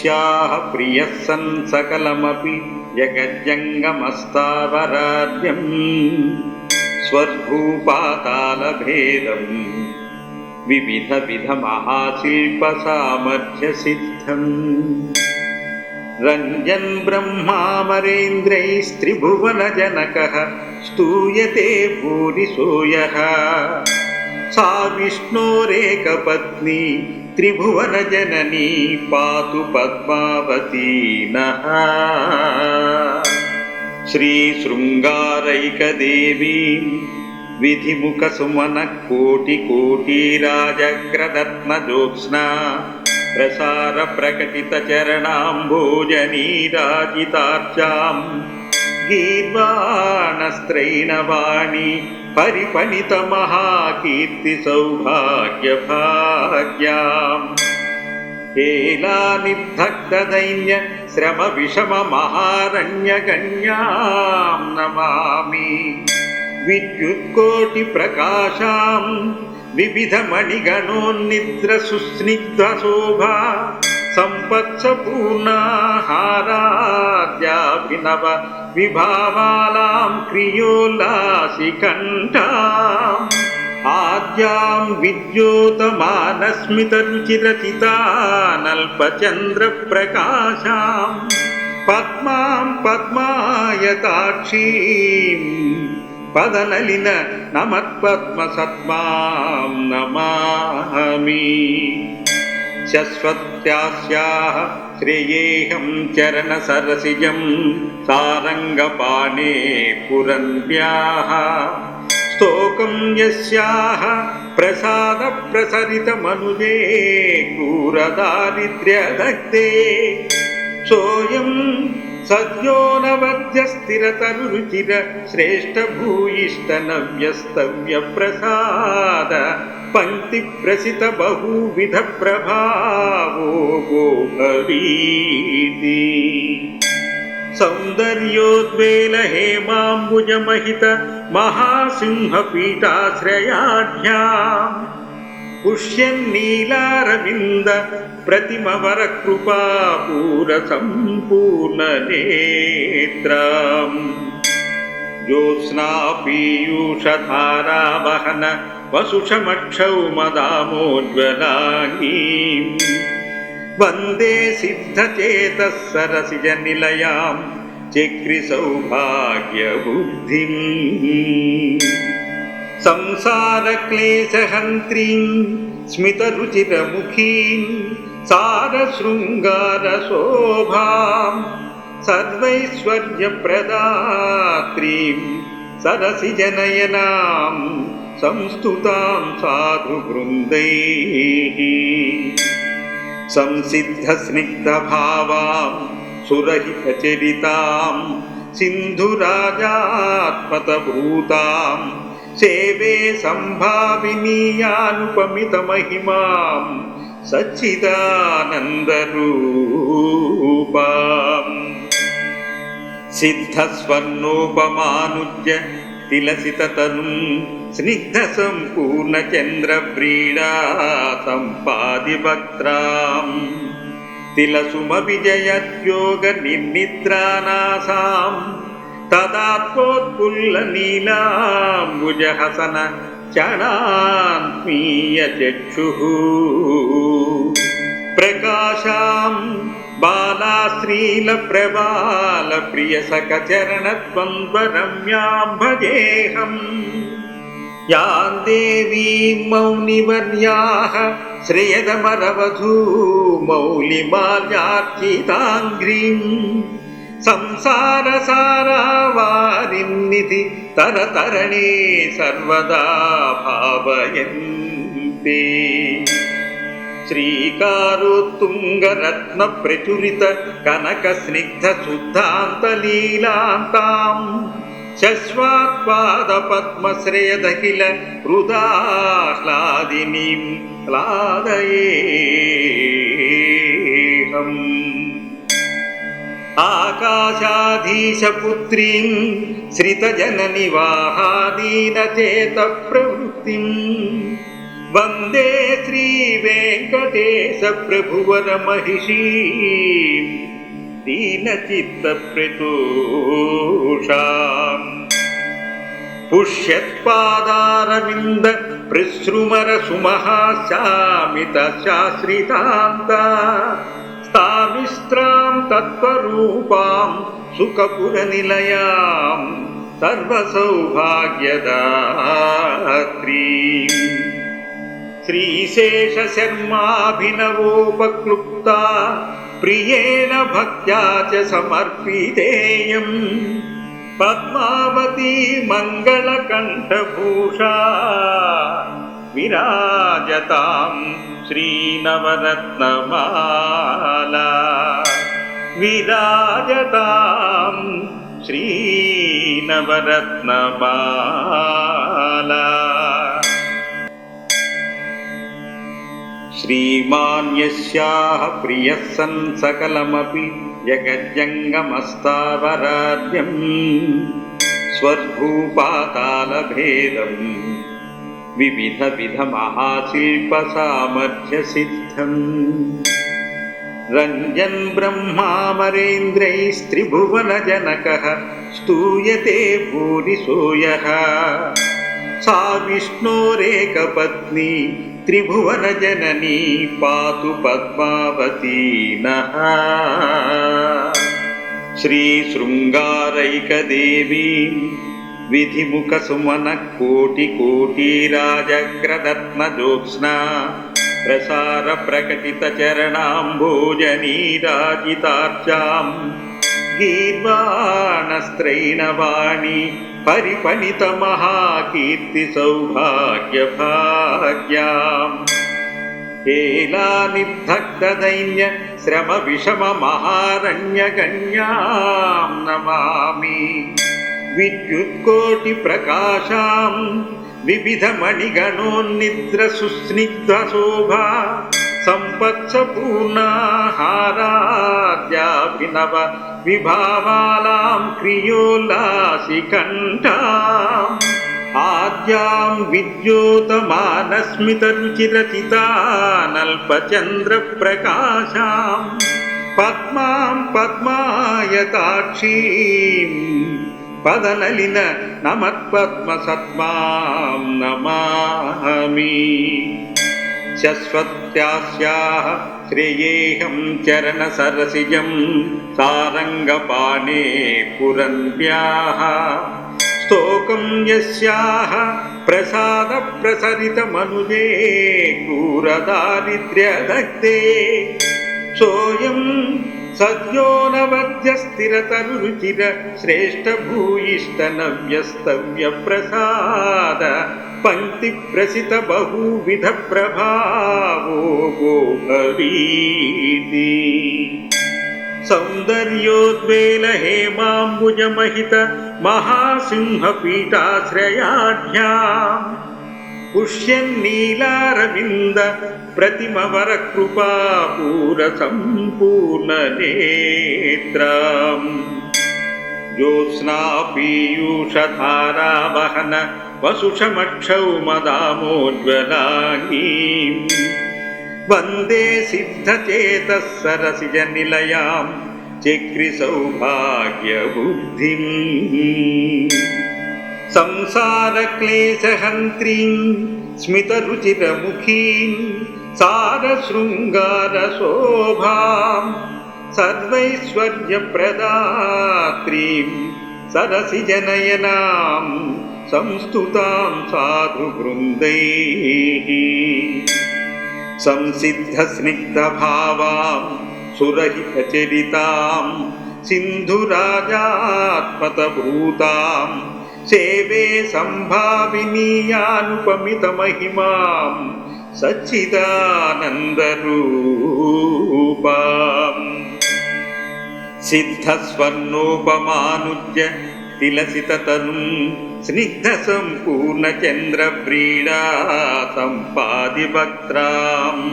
यस्याः प्रियः सन् सकलमपि जगज्जङ्गमस्तावराद्यम् स्वर्भूपातालभेदम् विविधविधमहाशिल्पसामर्थ्यसिद्धम् रञ्जन् ब्रह्मामरेन्द्रैस्त्रिभुवनजनकः स्तूयते भूरिसो यः सा विष्णोरेकपत्नी त्रिभुवनजननी पातु पद्मावती नः श्रीशृङ्गारैकदेवीं పరిపణితమహాకీర్తి సౌభాగ్యభాగ్యాం ఏలానిర్ధగ్ధైన్య శ్రమ విషమ మహారణ్యగణ్యాం నమామి. విద్యుత్కోటి ప్రకాశాం. వివిధ మణిగణోన్నిద్ర సుస్నిగ్ధ శోభా. సంపచ్చ పూర్ణాహారాద్యాభినవ విభావాలాం క్రియోల్లాసికంఠాం. ఆద్యాం విద్యోతమానస్మితరుచిరచితానల్పచంద్రప్రకాశాం. పద్మాం పద్మాయతాక్షీం. పదనలిన నమత్పద్మసత్మాం నమామి. शश्वत्यास्याः श्रेयेऽहं चरणसरसिजं सारङ्गपाणे पुरन्द्याः स्तोकं यस्याः प्रसादप्रसरितमनुजे क्रूरदारिद्र्यदग्धे सोऽयं सद्यो नवद्यस्थिरतरुचिर श्रेष्ठभूयिष्ठनव्यस्तव्यप्रसाद पङ्क्तिप्रसितबहुविधप्रभावो गोभवीति सौन्दर्योद्वेलहेमाम्बुजमहित महासिंहपीठाश्रयाढ्याम् పుష్యన్నీలారవింద ప్రతిమవర కృపాపూర సంపూర్ణ నేత్రం జ్యోత్స్నాపీయూషధారావహన వసుషమక్షౌమదామోజ్వలాంగీం వందే సిద్ధచేత సరసిజ నిలయాం చక్రి సౌభాగ్యబుద్ధిం संसारक्लेशहन्त्रीं स्मितरुचिरमुखीं सारशृङ्गारशोभां सर्वैश्वर्यप्रदात्रीं सरसिजनयनां संस्तुतां साधुवृन्दैः। संसिद्धस्निग्धभावां सुरहितचरितां सिन्धुराजात्मतभूतां सेवे सम्भाविनीयानुपमितमहिमां सच्चिदानन्दरूपाम् सिद्धस्वर्णोपमानुज्य तिलसिततनुं स्निग्धसम्पूर्णचन्द्रव्रीडा सम्पादिवक्त्राम् तिलसुमविजयद्योगनिर्निद्रानासां तदात्मोत्फुल्लनीलाम्बुजहसन चणान्मीयचक्षुः प्रकाशां बालाश्रीलप्रबालप्रियसकचरणद्वन्द्वरम्यां भजेऽहम् यां देवीं मौनिवर्याः श्रेयदमरवधू मौलिमाल्यार्चिताङ्घ्रीम् సంసార సారా వారిన్నిధి తరతరణే సర్వదా భావయంతే. శ్రీకారోత్తుంగరత్న ప్రచురిత కనక స్నిగ్ధ శుద్ధాంతలీలాంతాం శశ్వాత్పాద పద్మశ్రేయదఖిల హృదాహ్లాదినీం లాదయేహం వెంకటేశ ప్రభువర మహిషీ దీనచిత్త ప్రతోషాం పుష్యత్పాదారవింద ప్రసృమర సుమహాశామిత శాశ్రితాంత స్థామిస్త్రాం తత్వరూపాం సుఖపుర నిలయాం సర్వసౌభాగ్యదాత్రీం श्रीशेषशर्माभिनवोपक्लुप्ता प्रियेण भक्त्या च समर्पितेयम् पद्मावती मङ्गलकण्ठभूषा विराजतां श्रीनवरत्नमाला। विराजतां श्रीनवरत्नमाला। श्रीमान् यस्याः प्रियः सन् सकलमपि जगज्जङ्गमस्तावराज्यम्। स्वर्भूपातालभेदम् विविधविधमहाशिल्पसामर्थ्यसिद्धम् रञ्जन् ब्रह्मामरेन्द्रैस्त्रिभुवनजनकः स्तूयते भूरिसो यः सा विष्णोरेकपत्नी त्रिभुवनजननी पातु पद्मावती नः श्रीशृङ्गारैकदेवी विधिमुखसुमनः कोटिकोटिराजग्रदत्नजोत्स्ना प्रसारप्रकटितचरणाम्भोजनीराजितार्चाम् गीर्वाणस्त्रैणवाणि परिपणितमहाकीर्तिसौभाग्यभाग्याम् हेलानिर्धग्धदैन्य श्रमविषममहारण्यगण्यां नमामि विद्युत्कोटिप्रकाशां विविधमणिगणोन्निद्रसुस्निग्धशोभा सम्पत्सपूर्णाहाराद्याभिनव विभावालां क्रियोल्लासिकण्ठाम् आद्यां विद्योतमानस्मितरुचिरचितानल्पचन्द्रप्रकाशां पद्मां पद्मायताक्षीं पदनलिन नमत्पद्मसत्मां नमामि शश्वत्यास्याः श्रेयेऽहं चरणसरसिजं सारङ्गपाणे पुरन्द्याः स्तोकं यस्याः प्रसादप्रसरितमनुजे क्रूरदारिद्र्यदग्धे सोऽयं सद्यो नवद्यस्थिरतरुचिर श्रेष्ठभूयिष्ठनव्यस्तव्यप्रसाद पङ्क्तिप्रसितबहुविधप्रभावो गोभवीति सौन्दर्योद्वेलहेमाम्बुजमहित महासिंहपीठाश्रयाढ्याम् పుష్యన్నీలారవింద ప్రతిమవర కృపాపూర సంపూర్ణ నేత్రం జ్యోత్స్నాపీయూషధారావహన వసుషమక్షౌమదామోజ్వలానీ వందే సిద్ధచేత సరసిజ నిలయాం చక్రి సౌభాగ్యబుద్ధిం संसारक्लेशहन्त्रीं स्मितरुचिरमुखीं सारशृङ्गारशोभां सर्वैश्वर्यप्रदात्रीं सरसिजनयनां संस्तुतां साधुवृन्दैः। संसिद्धस्निग्धभावां सुरहितचरितां सिन्धुराजात्मतभूतां सेवे सम्भाविनीयानुपमितमहिमां सच्चिदानन्दरूपाम् सिद्धस्वर्णोपमानुज्य तिलसिततनुं स्निग्धसम्पूर्णचन्द्रव्रीडा सम्पादिवक्त्राम्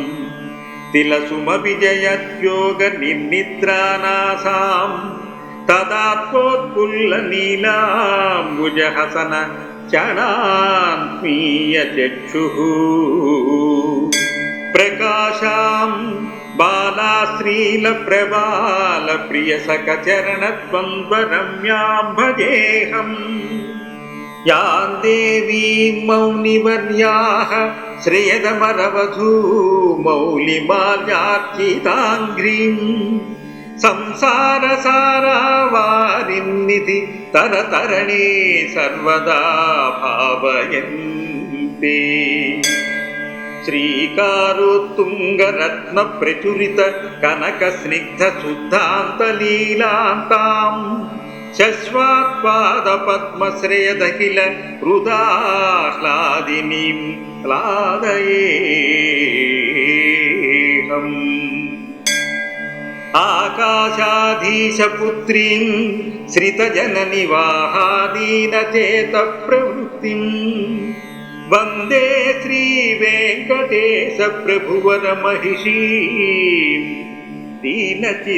तदा त्वोत्कुल्लनीलाम्बुजहसन प्रकाशां बालाश्रीलप्रबालप्रियसखचरणद्वन्द्वरम्यां भजेऽहम् यां देवीं मौनिवर्याः श्रृयदमरवधू मौलिमालार्चिताङ्ग्रीम् సంసార మౌలిమాల్యార్చితాంఘ్రీం సంసారసారావారిన్నిధి తరతరణే సర్వదా భావయంతే. శ్రీకారోత్తుంగరత్న ప్రచురిత కనక స్నిగ్ధ శుద్ధాంతలీలాంతాం శశ్వాత్పాద పద్మశ్రేయదఖిల హృదాహ్లాదినీం హ్లాదయేహం ఆకాశాధీశపుత్రీం శ్రితజననివాహాదీనచేత ప్రవృత్తిం వందే శ్రీవేంకటేశ ప్రభువర మహిషీం దీనచిత్తప్రతోషాం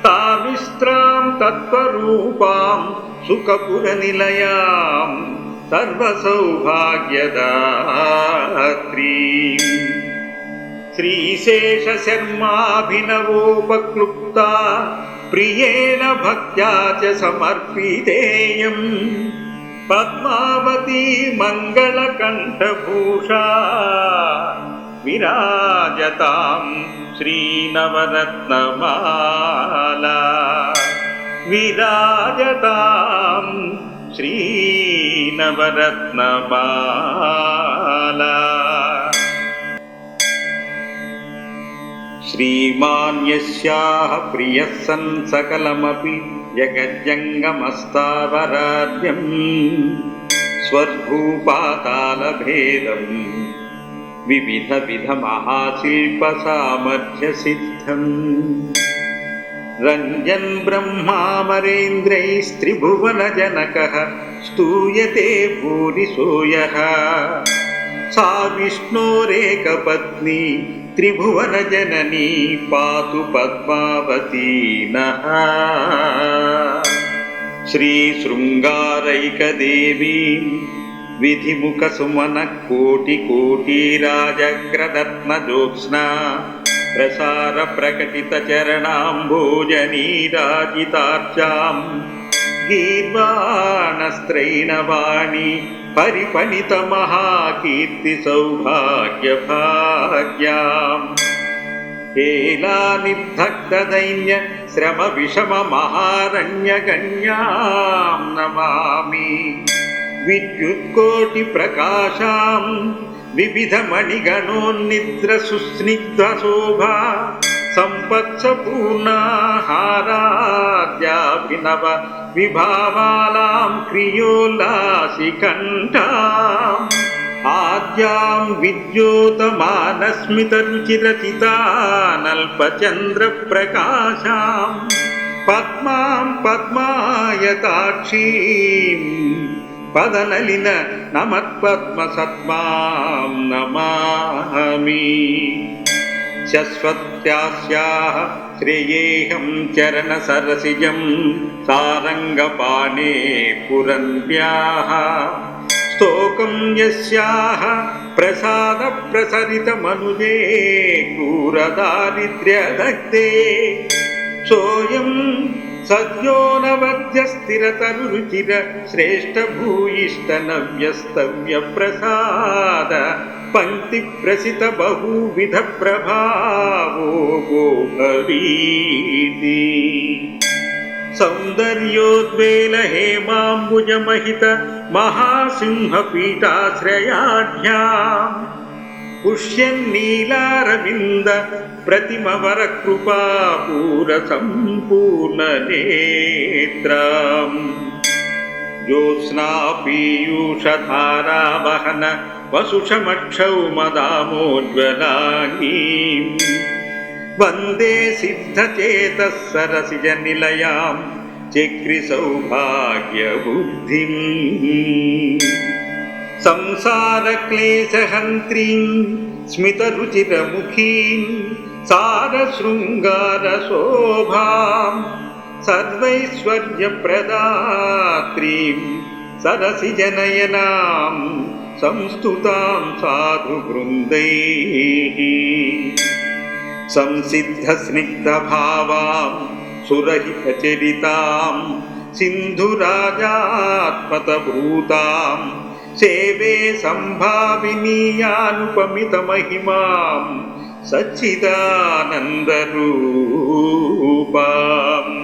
పుష్యత్పాదారవింద ప్రసృమర సుమహాశామిత శాశ్రితాంత స్థావిస్త్రాం తత్వరూపాం సుఖపురనిలయాం సర్వసౌభాగ్యదాత్రీం श्रीशेषशर्माभिनवोपक्लुप्ता प्रियेण भक्त्या च समर्पितेयम् पद्मावती मङ्गलकण्ठभूषा विराजतां श्रीनवरत्नमाला। विराजतां श्रीनवरत्नमाला। श्रीमान् यस्याः प्रियः सन् सकलमपि जगज्जङ्गमस्तावराद्यम् स्वर्भूपातालभेदम् विविधविधमहाशिल्पसामर्थ्यसिद्धम् रञ्जन् ब्रह्मामरेन्द्रैस्त्रिभुवनजनकः स्तूयते भूरिसो यः सा विष्णोरेकपत्नी त्रिभुवनजननी पातु पद्मावती नः श्रीशृङ्गारैकदेवीं విధిముఖ సుమన కోటి కోటి రాజగ్రదత్న జోత్స్నా ప్రసార ప్రకటిత చరణాంభోజనీరాజితార్చాం గీర్వాణస్త్రైణవాణి పరిపణిత మహాకీర్తి సౌభాగ్య భాగ్యాం హేలా శ్రమ విషమ మహారణ్యగణ్యాం నమామి विद्युत्कोटिप्रकाशां विविधमणिगणोन्निद्रसुस्निग्धशोभा सम्पत्सपूर्णाहाराद्याभिनव विभावालां क्रियोल्लासिकण्ठाम् आद्यां विद्योतमानस्मितरुचिरचितानल्पचन्द्रप्रकाशां पद्मां पद्मायताक्षीं पदनलिन नमत्पद्मसत्मां नमामि शश्वत्यास्याः श्रेयेऽहं चरणसरसिजं सारङ्गपाणे पुरन्द्याः स्तोकं यस्याः प्रसादप्रसरितमनुजे क्रूरदारिद्र्यदग्धे सोऽयं सद्यो नवद्यस्थिरतरुचिर श्रेष्ठभूयिष्ठनव्यस्तव्यप्रसाद पङ्क्तिप्रसितबहुविधप्रभावो गोभवीति सौन्दर्योद्वेलहेमाम्बुजमहित महासिंहपीठाश्रयाढ्याम् పుష్యన్నీలారవింద ప్రతిమవర కృపాపూర సంపూర్ణ నేత్రం జ్యోత్స్నాపీయూషధారావహన వసుషమక్షౌమదామోజ్వలానీ వందే సిద్ధచేత సరసిజ నిలయాం చక్రి సౌభాగ్యబుద్ధిం संसारक्लेशहन्त्रीं स्मितरुचिरमुखीं सारशृङ्गारशोभां सर्वैश्वर्यप्रदात्रीं सरसि जनयनां संस्तुतां साधुवृन्दैः संसिद्धस्निग्धभावां सुरहितचरितां सिन्धुराजात्मतभूतां सेवे सम्भाविनीयानुपमितमहिमां सच्चिदानन्दरूपाम्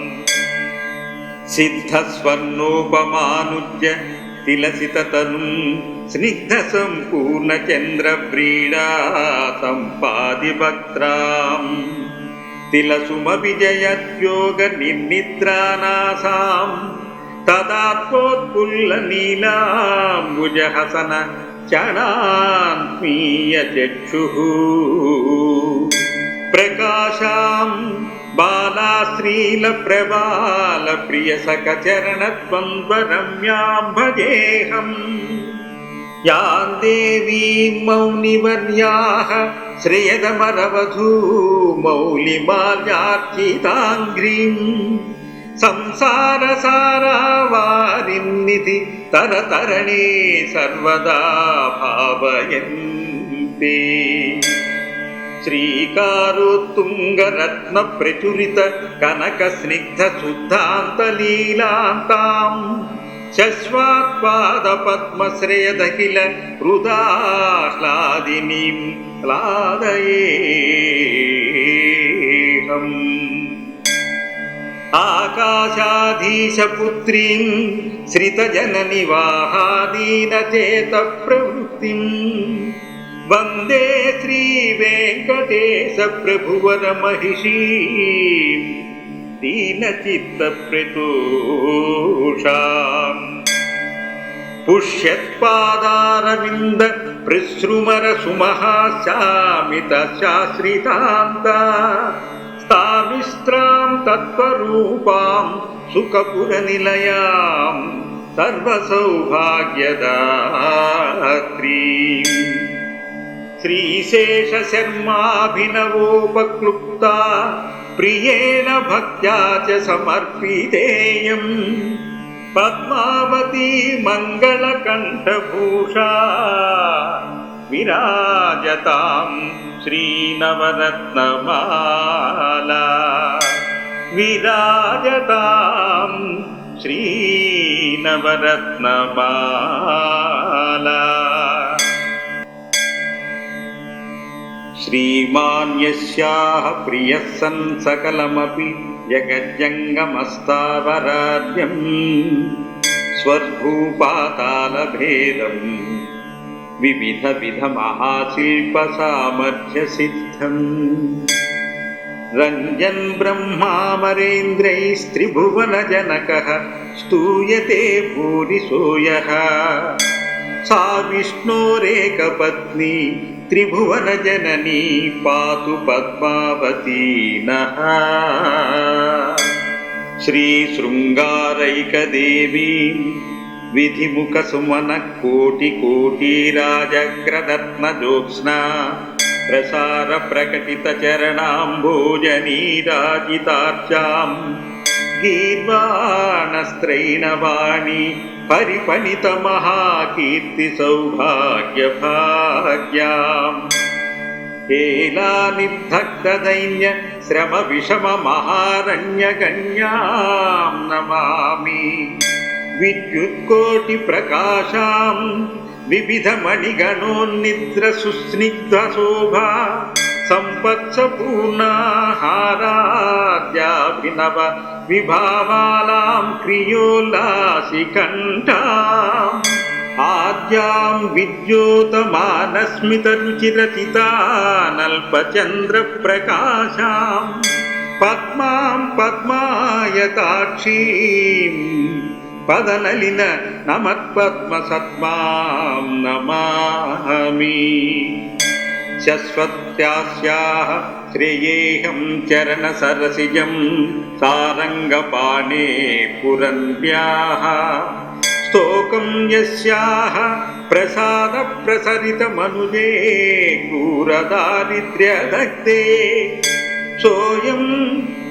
सिद्धस्वर्णोपमानुज्य तिलसिततनुं स्निग्धसम्पूर्णचन्द्रव्रीडा सम्पादिवक्त्राम् तिलसुमविजयद्योगनिर्निद्रानासां तदात्मोत्फुल्लनीलाम्बुजहसन चणान्मीयचक्षुः प्रकाशां बालाश्रीलप्रबालप्रियसकचरणद्वन्द्वरम्यां भजेऽहम् यां देवीं मौनिवर्याः श्रेयदमरवधू मौलिमाल्यार्चिताङ्घ्रीम् సంసార సారా వారిన్నిధి తరతరణే సర్వదా భావయంతే. శ్రీకారోత్తుంగరత్న ప్రచురిత కనక స్నిగ్ధ శుద్ధాంతలీలాంతాం శశ్వాత్పాద పద్మశ్రేయదఖిల హృదాహ్లాదినీం లాదయేహం हृदाह्लादिनीं क्लादयेऽहम् आकाशाधीशपुत्रीं श्रितजननिवाहादीनचेतप्रवृत्तिम् वन्दे श्रीवेङ्कटेशप्रभुवरमहिषीम् दीनचित्तप्रतोषाम् पुष्यत्पादारविन्द प्रसृमरसुमहाशामितशाश्रितान्ता स्थाविस्त्रां तत्त्वरूपां सुखपुरनिलयां सर्वसौभाग्यदात्रीम् श्रीशेषशर्माभिनवोपक्लुप्ता प्रियेण भक्त्या च समर्पितेयम् पद्मावती मङ्गलकण्ठभूषा विराजतां श्रीनवरत्नमाला विराजतां श्रीनवरत्नमाला श्रीमान् यस्याः प्रियः सन् सकलमपि जगज्जङ्गमस्तावराज्यम् स्वर्भूपातालभेदम् विविधविधमहाशिल्पसामर्थ्यसिद्धम् रञ्जन् ब्रह्मामरेन्द्रैस्त्रिभुवनजनकः स्तूयते भूरिसो यः सा विष्णोरेकपत्नी त्रिभुवनजननी पातु पद्मावती नः విధిముఖ సుమన కోటి కోటి రాజగ్రదత్నజోత్స్నా ప్రసార ప్రకటిత చరణాంభోజనీరాజితార్చాం గీర్వాణస్త్రైణవాణి పరిపణిత మహాకీర్తి సౌభాగ్య భాగ్యాం. హేలా శ్రమ విషమ మహారణ్యగణ్యాం నమామి. विद्युत्कोटिप्रकाशां विविधमणिगणोन्निद्रसुस्निग्धशोभा सम्पत्सपूर्णाहाराद्याभिनव विभावालां क्रियोल्लासिकण्ठाम् आद्यां विद्योतमानस्मितरुचिरचितानल्पचन्द्रप्रकाशां पद्मां పదనలిన నమత్పద్మ సత్మాం నమామి. శశ్వత్యాస్యాః శ్రేయేహం చరణ సరసిజం సారంగపాణే పురన్వ్యాః స్తోకం యస్యాః ప్రసాద ప్రసరితమనుజే క్రూరదారిద్ర్యదగ్ధే సోయం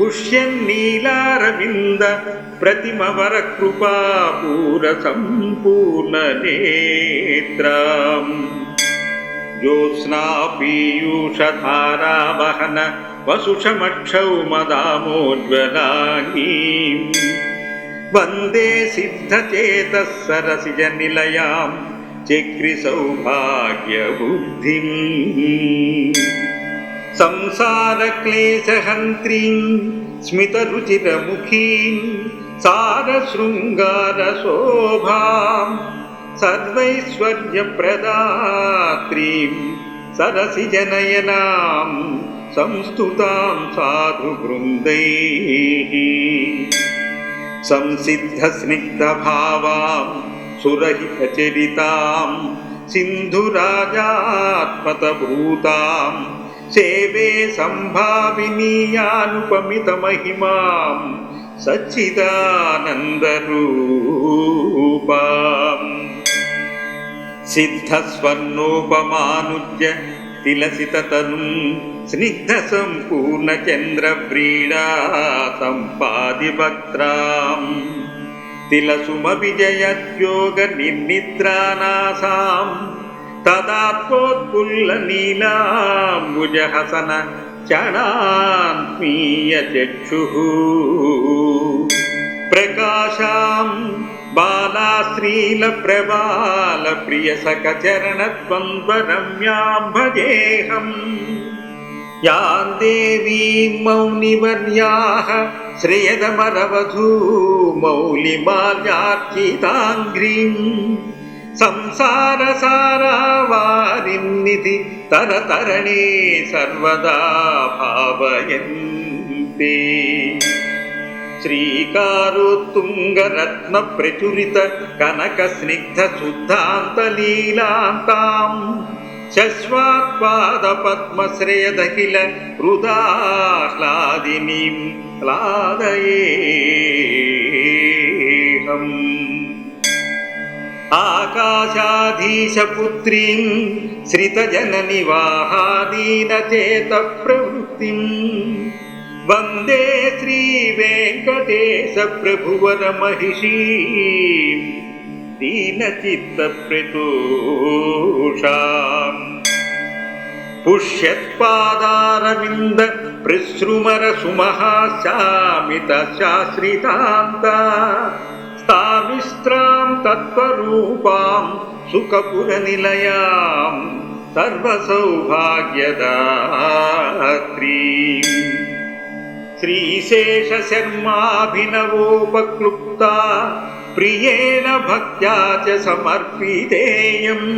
పుష్యన్నీలారవింద ప్రతిమవర కృపాపూర సంపూర్ణ నేత్రం. జ్యోత్స్నా పీయూషధారావహన వందే సిద్ధచేతः సరసిజ నిలయాం చక్రి సౌభాగ్యబుద్ధిం సంసారక్లేశహంత్రీం స్మితరుచిరముఖీం సారశృంగారశోభాం సర్వైశ్వర్యప్రదాత్రీం సరసిజనయనాం సంస్తుతాం సాధువృంदैः సంసిద్ధస్నిగ్ధభావాం సురహితచరితాం సింధురాజాత్మతభూతాం సేవే సంభావినీయానుపమితమహిమాం సచ్చిదానందరూపాం సిద్ధస్వర్ణోపమానుజ్య తిలసితతనుం స్నిగ్ధ సంపూర్ణ చంద్రవ్రీడా సంపాది వక్త్రాం తిలసుమ విజయద్యోగ నిర్నిద్రానాసాం తదాత్మోత్పుల్ల నీలాంబుజహసన చణాత్మీయ చక్షుః ప్రకాశాం సంసార ప్రబాల ప్రియ తరతరణే సర్వదా భావయంతే. శ్రీకారోత్తుంగరత్న ప్రచురిత కనక స్నిగ్ధ శుద్ధాంతలీలాంతాం శశ్వాత్పాద పద్మశ్రేయదఖిల హృదాహ్లాదినీం హ్లాదయేహం ఆకాశాధీశపుత్రీం శ్రితజననివాహాదీనచేత ప్రవృత్తిం వందే శ్రీ శ్రీవేంకటేశ ప్రభువర మహిషీం దీనచిత్తప్రతోషాం. పుష్యత్పాదారవింద ప్రసృమర సుమహాశామిత శాశ్రితాంతా స్థామిస్త్రాం తత్వరూపాం సుఖపుర నిలయాం సర్వసౌభాగ్యదాత్రీం श्रीशेषशर्माभिनवोपक्लुप्ता प्रियेण भक्त्या च समर्पितेयम्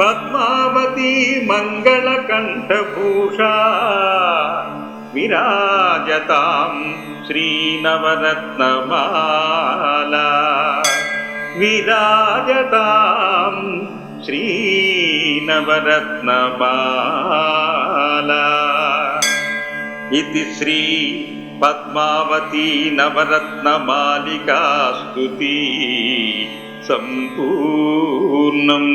पद्मावती मङ्गलकण्ठभूषा विराजतां श्रीनवरत्नमाला विराजतां श्रीनवरत्नमाला इति श्री पद्मावती नवरत्नमालिका स्तुति सम्पूर्णम्